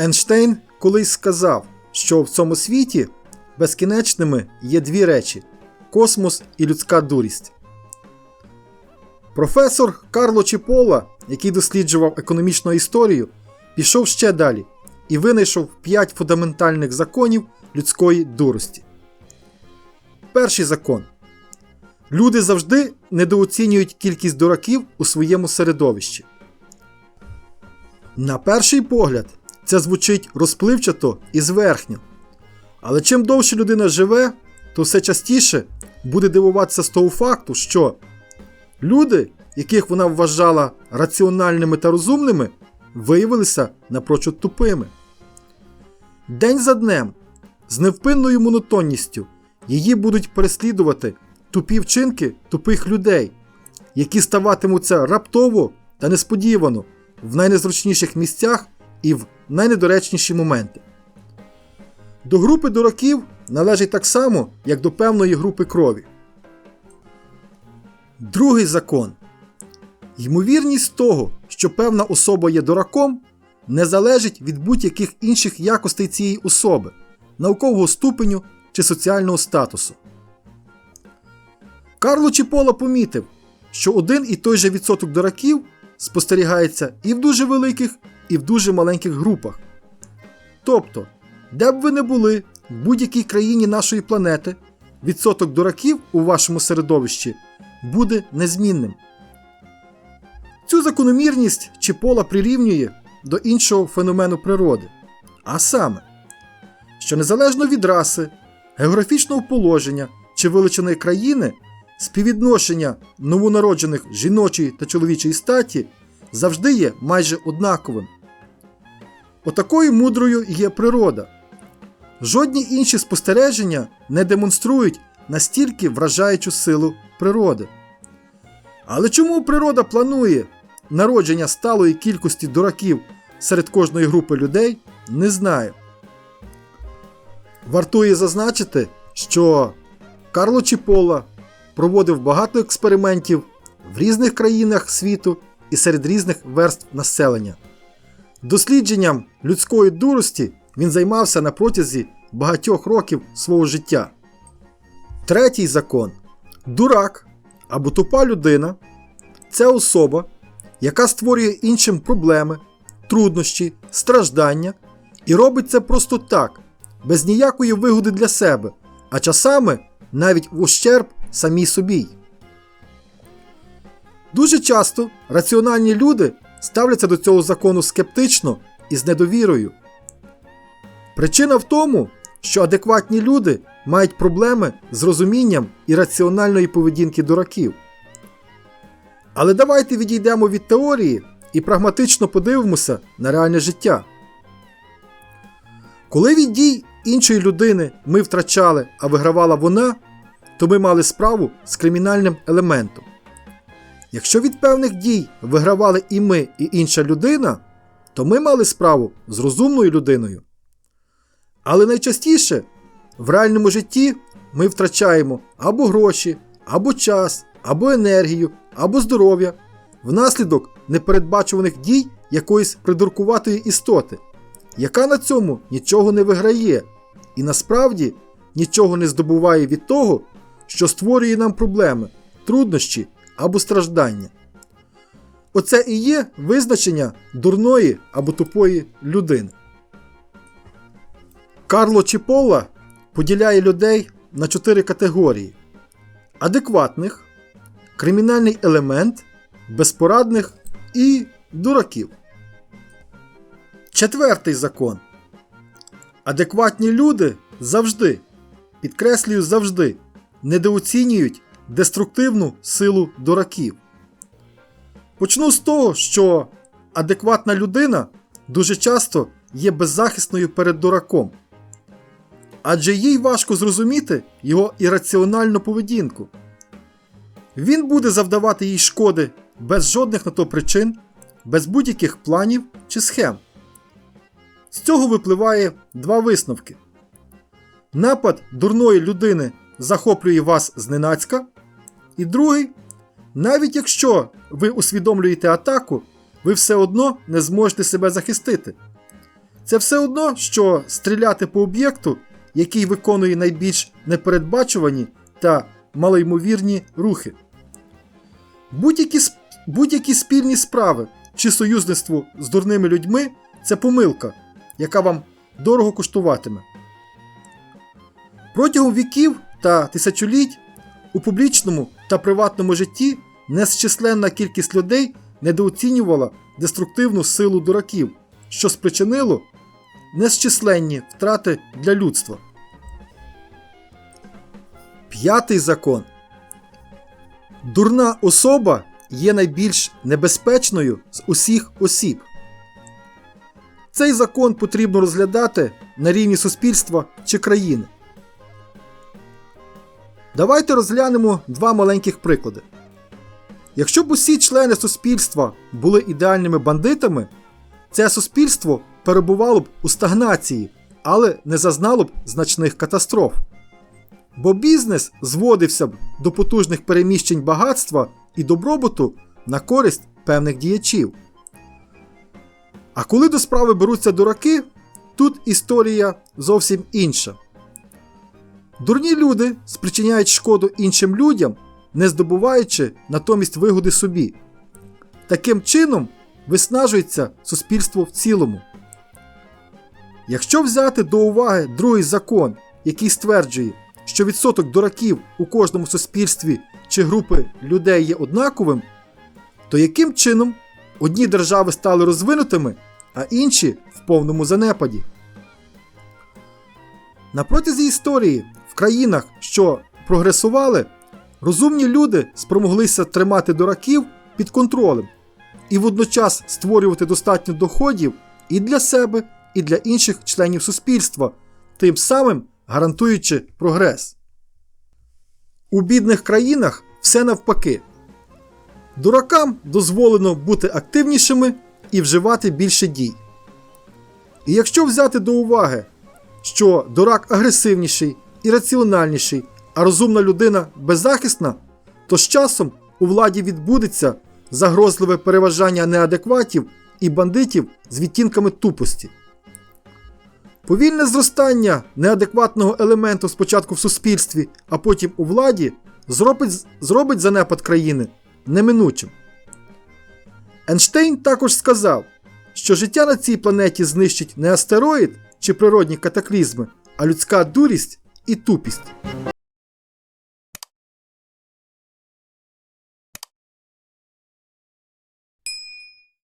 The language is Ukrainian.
Ейнштейн колись сказав, що в цьому світі безкінечними є дві речі космос і людська дурість. Професор Карло Чіпола, який досліджував економічну історію, пішов ще далі і винайшов п'ять фундаментальних законів людської дурості. Перший закон. Люди завжди недооцінюють кількість дураків у своєму середовищі. На перший погляд, це звучить розпливчато і зверхньо. Але чим довше людина живе, то все частіше буде дивуватися з того факту, що люди, яких вона вважала раціональними та розумними, виявилися напрочуд тупими. День за днем, з невпинною монотонністю, її будуть переслідувати тупі вчинки тупих людей, які ставатимуться раптово та несподівано в найнезручніших місцях і в найнедоречніші моменти. До групи дураків належить так само, як до певної групи крові. Другий закон. Ймовірність того, що певна особа є дураком, не залежить від будь-яких інших якостей цієї особи, наукового ступеню чи соціального статусу. Карло Чіпола помітив, що один і той же відсоток дураків спостерігається і в дуже великих, і в дуже маленьких групах. Тобто, де б ви не були в будь-якій країні нашої планети, відсоток дураків у вашому середовищі буде незмінним. Цю закономірність Чіпола прирівнює до іншого феномену природи, а саме, що незалежно від раси, географічного положення чи величини країни, співвідношення новонароджених жіночої та чоловічої статі завжди є майже однаковим. Отакою мудрою є природа. Жодні інші спостереження не демонструють настільки вражаючу силу природи. Але чому природа планує народження сталої кількості дураків серед кожної групи людей, не знаю. Вартує зазначити, що Карло Чіпола проводив багато експериментів в різних країнах світу і серед різних верств населення. Дослідженням людської дурості він займався на протязі багатьох років свого життя. Третій закон: дурак або тупа людина це особа, яка створює іншим проблеми, труднощі, страждання і робить це просто так, без ніякої вигоди для себе, а часами навіть в ущерб самій собі. Дуже часто раціональні люди ставляться до цього закону скептично і з недовірою. Причина в тому, що адекватні люди мають проблеми з розумінням і раціональної поведінки дураків. Але давайте відійдемо від теорії і прагматично подивимося на реальне життя. Коли від дій іншої людини ми втрачали, а вигравала вона, то ми мали справу з кримінальним елементом. Якщо від певних дій вигравали і ми, і інша людина, то ми мали справу з розумною людиною. Але найчастіше в реальному житті ми втрачаємо або гроші, або час, або енергію, або здоров'я внаслідок непередбачуваних дій якоїсь придуркуватої істоти, яка на цьому нічого не виграє і насправді нічого не здобуває від того, що створює нам проблеми, труднощі або страждання. Оце і є визначення дурної або тупої людини. Карло Чіпола поділяє людей на чотири категорії: адекватних, кримінальний елемент, безпорадних і дураків. Четвертий закон. Адекватні люди завжди, підкреслюю завжди, недооцінюють деструктивну силу дураків. Почну з того, що адекватна людина дуже часто є беззахисною перед дураком. Адже їй важко зрозуміти його ірраціональну поведінку. Він буде завдавати їй шкоди без жодних на то причин, без будь-яких планів чи схем. З цього випливає два висновки. Напад дурної людини захоплює вас зненацька. І другий, навіть якщо ви усвідомлюєте атаку, ви все одно не зможете себе захистити. Це все одно, що стріляти по об'єкту, який виконує найбільш непередбачувані та малоймовірні рухи. Будь-які, будь-які спільні справи чи союзництво з дурними людьми це помилка, яка вам дорого коштуватиме. Протягом віків та тисячоліть у публічному та приватному житті незчисленна кількість людей недооцінювала деструктивну силу дураків, що спричинило незчисленні втрати для людства. П'ятий закон. Дурна особа є найбільш небезпечною з усіх осіб. Цей закон потрібно розглядати на рівні суспільства чи країни. Давайте розглянемо два маленьких приклади. Якщо б усі члени суспільства були ідеальними бандитами, це суспільство перебувало б у стагнації, але не зазнало б значних катастроф. Бо бізнес зводився б до потужних переміщень багатства і добробуту на користь певних діячів. А коли до справи беруться дураки, тут історія зовсім інша. Дурні люди спричиняють шкоду іншим людям, не здобуваючи натомість вигоди собі. Таким чином виснажується суспільство в цілому. Якщо взяти до уваги другий закон, який стверджує, що відсоток дураків у кожному суспільстві чи групи людей є однаковим, то яким чином одні держави стали розвинутими, а інші в повному занепаді? На протязі історії в країнах, що прогресували, розумні люди спромоглися тримати дураків під контролем і водночас створювати достатньо доходів і для себе, і для інших членів суспільства, тим самим гарантуючи прогрес. У бідних країнах все навпаки. Дуракам дозволено бути активнішими і вживати більше дій. І якщо взяти до уваги, що дурак агресивніший і раціональніший, а розумна людина беззахисна, то з часом у владі відбудеться загрозливе переважання неадекватів і бандитів з відтінками тупості. Повільне зростання неадекватного елементу спочатку в суспільстві, а потім у владі зробить, зробить занепад країни неминучим. Ейнштейн також сказав, що життя на цій планеті знищить не астероїд чи природні катаклізми, а людська дурість і тупість.